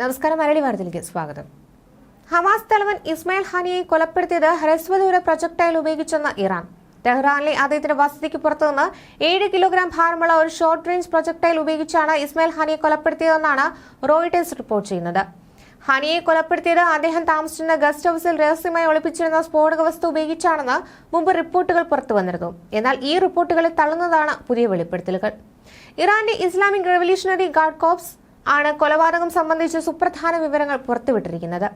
നമസ്കാരം മലയാളി വാർത്തയിലേക്ക് സ്വാഗതം. ഹമാസ് തലവൻ ഇസ്മായിൽ ഹാനിയെ കൊലപ്പെടുത്തിയത് ഹ്രസ്വദൂര പ്രൊജക്ടൈൽ ഉപയോഗിച്ചെന്ന് ഇറാൻ. ടെഹ്റാനിലെ അദ്ദേഹത്തിന്റെ വസതിക്ക് പുറത്തുനിന്ന് ഏഴ് കിലോഗ്രാം ഭാരമുള്ള ഒരു ഷോർട്ട് റേഞ്ച് പ്രൊജക്ടൈൽ ഉപയോഗിച്ചാണ് ഇസ്മായിൽ ഹാനിയെ കൊലപ്പെടുത്തിയതെന്നാണ് റോയിട്ടേഴ്സ് റിപ്പോർട്ട് ചെയ്യുന്നത്. ഹാനിയെ കൊലപ്പെടുത്തിയത് അദ്ദേഹം താമസിച്ചിരുന്ന ഗസ്റ്റ് ഹൌസിൽ രഹസ്യമായി ഒളിപ്പിച്ചിരുന്ന സ്ഫോടക വസ്തു ഉപയോഗിച്ചാണെന്ന് മുമ്പ് റിപ്പോർട്ടുകൾ പുറത്തു വന്നിരുന്നു. എന്നാൽ ഈ റിപ്പോർട്ടുകളെ തള്ളുന്നതാണ് പുതിയ വെളിപ്പെടുത്തലുകൾ. ഇറാന്റെ ഇസ്ലാമിക് റവല്യൂഷണറി ഗാർഡ് കോപ്സ് ആണ് കൊലപാതകം സംബന്ധിച്ച് സുപ്രധാന വിവരങ്ങൾ പുറത്തുവിട്ടിരിക്കുന്നത്.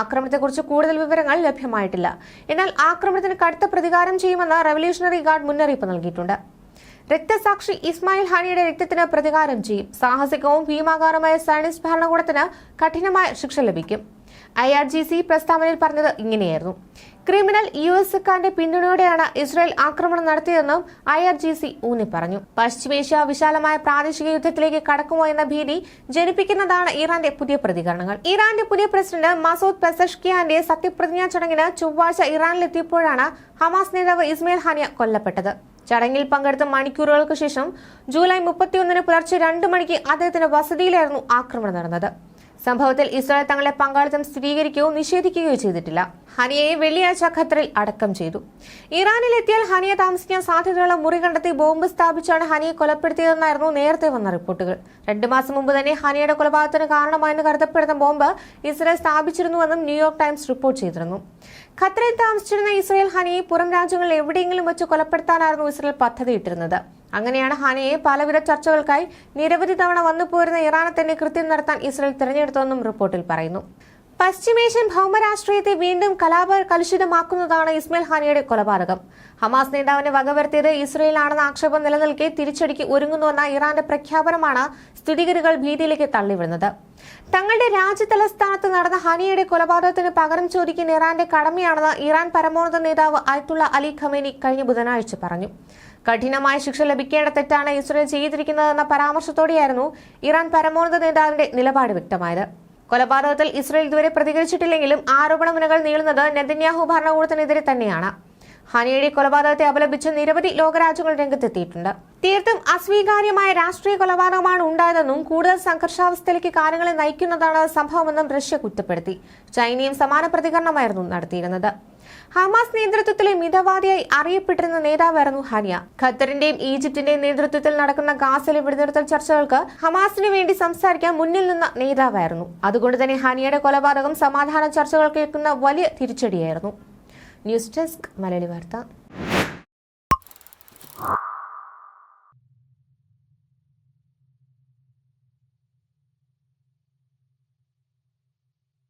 ആക്രമണത്തെക്കുറിച്ച് കൂടുതൽ വിവരങ്ങൾ ലഭ്യമായിട്ടില്ല. എന്നാൽ ആക്രമണത്തിന് കടുത്ത പ്രതികാരം ചെയ്യുമെന്ന് റവല്യൂഷണറി ഗാർഡ് മുന്നറിയിപ്പ് നൽകിയിട്ടുണ്ട്. രക്തസാക്ഷി ഇസ്മായിൽ ഹാനിയുടെ രക്തത്തിന് പ്രതികാരം ചെയ്യും. സാഹസികവും ഭീമാകാരമായ സയനിസ്റ്റ് ഭരണകൂടത്തിന് കഠിനമായ ശിക്ഷ ലഭിക്കും. ഐ ആർ ജി സി പ്രസ്താവനയിൽ പറഞ്ഞത് ഇങ്ങനെയായിരുന്നു. ക്രിമിനൽ യു എസ് എക്കാരുടെ പിന്തുണയോടെയാണ് ഇസ്രായേൽ ആക്രമണം നടത്തിയതെന്നും ഐ ആർ ജി സി ഊന്നി പറഞ്ഞു. പശ്ചിമേഷ്യ വിശാലമായ പ്രാദേശിക യുദ്ധത്തിലേക്ക് കടക്കുമോ എന്ന ഭീതി ജനിപ്പിക്കുന്നതാണ് ഇറാന്റെ പുതിയ പ്രതികരണങ്ങൾ. ഇറാന്റെ പുതിയ പ്രസിഡന്റ് മസൂദ് പെസഷ്കിയാന്റെ സത്യപ്രതിജ്ഞാ ചടങ്ങിന് ചൊവ്വാഴ്ച ഇറാനിലെത്തിയപ്പോഴാണ് ഹമാസ് നേതാവ് ഇസ്മയിൽ ഹാനിയ കൊല്ലപ്പെട്ടത്. ചടങ്ങിൽ പങ്കെടുത്ത മണിക്കൂറുകൾക്ക് ശേഷം ജൂലൈ മുപ്പത്തിയൊന്നിന് പുലർച്ചെ രണ്ട് മണിക്ക് അദ്ദേഹത്തിന്റെ വസതിയിലായിരുന്നു ആക്രമണം നടന്നത്. സംഭവത്തിൽ ഇസ്രായേൽ തങ്ങളുടെ പങ്കാളിത്തം സ്ഥിരീകരിക്കുകയോ നിഷേധിക്കുകയോ ചെയ്തിട്ടില്ല. ഹനിയയെ വെള്ളിയാഴ്ച ഖത്തറിൽ അടക്കം ചെയ്തു. ഇറാനിലെത്തിയാൽ ഹനിയ താമസിക്കാൻ സാധ്യതയുള്ള മുറി കണ്ടെത്തി ബോംബ് സ്ഥാപിച്ചാണ് ഹനിയെ കൊലപ്പെടുത്തിയതെന്നായിരുന്നു നേരത്തെ വന്ന റിപ്പോർട്ടുകൾ. രണ്ടു മാസം മുമ്പ് തന്നെ ഹനിയുടെ കൊലപാതകത്തിന് കാരണമായെന്ന് കരുതപ്പെടുന്ന ബോംബ് ഇസ്രയേൽ സ്ഥാപിച്ചിരുന്നുവെന്നും ന്യൂയോർക്ക് ടൈംസ് റിപ്പോർട്ട് ചെയ്തിരുന്നു. ഖത്തറിൽ താമസിച്ചിരുന്ന ഇസ്രയേൽ ഹനിയെ പുറം രാജ്യങ്ങളിൽ എവിടെയെങ്കിലും വെച്ച് കൊലപ്പെടുത്താനായിരുന്നു ഇസ്രയേൽ പദ്ധതിയിട്ടിരുന്നത്. അങ്ങനെയാണ് ഹനിയെ പലവിധ ചർച്ചകൾക്കായി നിരവധി തവണ വന്നു പോരുന്ന ഇറാനെ തന്നെ കൃത്യം നടത്താൻ ഇസ്രയേൽ തിരഞ്ഞെടുത്തതെന്നും റിപ്പോർട്ടിൽ പറയുന്നു. പശ്ചിമേഷ്യൻ ഭൗമരാഷ്ട്രീയത്തെ വീണ്ടും കലാപ കലുഷിതമാക്കുന്നതാണ് ഇസ്മയിൽ ഹാനിയുടെ കൊലപാതകം. ഹമാസ് നേതാവിനെ വകവരുത്തിയത് ഇസ്രയേലാണെന്ന ആക്ഷേപം നിലനിൽക്കെ തിരിച്ചടിക്ക് ഒരുങ്ങുന്നുവെന്ന ഇറാന്റെ പ്രഖ്യാപനമാണ് സ്ഥിതിഗതികൾ ഭീതിയിലേക്ക് തള്ളിവിടുന്നത്. തങ്ങളുടെ രാജ്യതലസ്ഥാനത്ത് നടന്ന ഹനിയുടെ കൊലപാതകത്തിന് പകരം ചോദിക്കുന്ന ഇറാന്റെ കടമയാണെന്ന് ഇറാൻ പരമോന്നത നേതാവ് അയത്തുള്ള അലി ഖമേനി കഴിഞ്ഞ ബുധനാഴ്ച പറഞ്ഞു. കഠിനമായ ശിക്ഷ ലഭിക്കേണ്ട തെറ്റാണ് ഇസ്രയേൽ ചെയ്തിരിക്കുന്നതെന്ന പരാമർശത്തോടെയായിരുന്നു ഇറാൻ പരമോന്നത നേതാവിന്റെ നിലപാട് വ്യക്തമായത്. കൊലപാതകത്തിൽ ഇസ്രയേൽ ഇതുവരെ പ്രതികരിച്ചിട്ടില്ലെങ്കിലും ആരോപണമുനകൾ നീളുന്നത് നെതന്യാഹു ഭരണകൂടത്തിനെതിരെ തന്നെയാണ്. ഹനിയുടെ കൊലപാതകത്തെ അപലപിച്ച് നിരവധി ലോകരാജ്യങ്ങൾ രംഗത്തെത്തിയിട്ടുണ്ട്. തീർത്തും അസ്വീകാര്യമായ രാഷ്ട്രീയ കൊലപാതകമാണ് ഉണ്ടായതെന്നും കൂടുതൽ സംഘർഷാവസ്ഥയിലേക്ക് കാര്യങ്ങളെ നയിക്കുന്നതാണ് സംഭവമെന്നും റഷ്യ കുറ്റപ്പെടുത്തി. ചൈനയും സമാന പ്രതികരണമായിരുന്നു നടത്തിയിരുന്നത്. ഹമാസ് നേതൃത്വത്തിലെ മിതവാദിയായി അറിയപ്പെട്ടിരുന്ന നേതാവായിരുന്നു ഹനിയ. ഖത്തറിന്റെയും ഈജിപ്തിന്റെയും നേതൃത്വത്തിൽ നടക്കുന്ന ഗാസയിലെ വെടിനിർത്തൽ ചർച്ചകൾക്ക് ഹമാസിനു വേണ്ടി സംസാരിക്കാൻ മുന്നിൽ നിന്ന നേതാവായിരുന്നു. അതുകൊണ്ട് തന്നെ ഹനിയയുടെ കൊലപാതകം സമാധാന ചർച്ചകൾ കേൾക്കുന്ന വലിയ തിരിച്ചടിയായിരുന്നു. ന്യൂസ് ഡെസ്ക് മലയാളി വാർത്ത.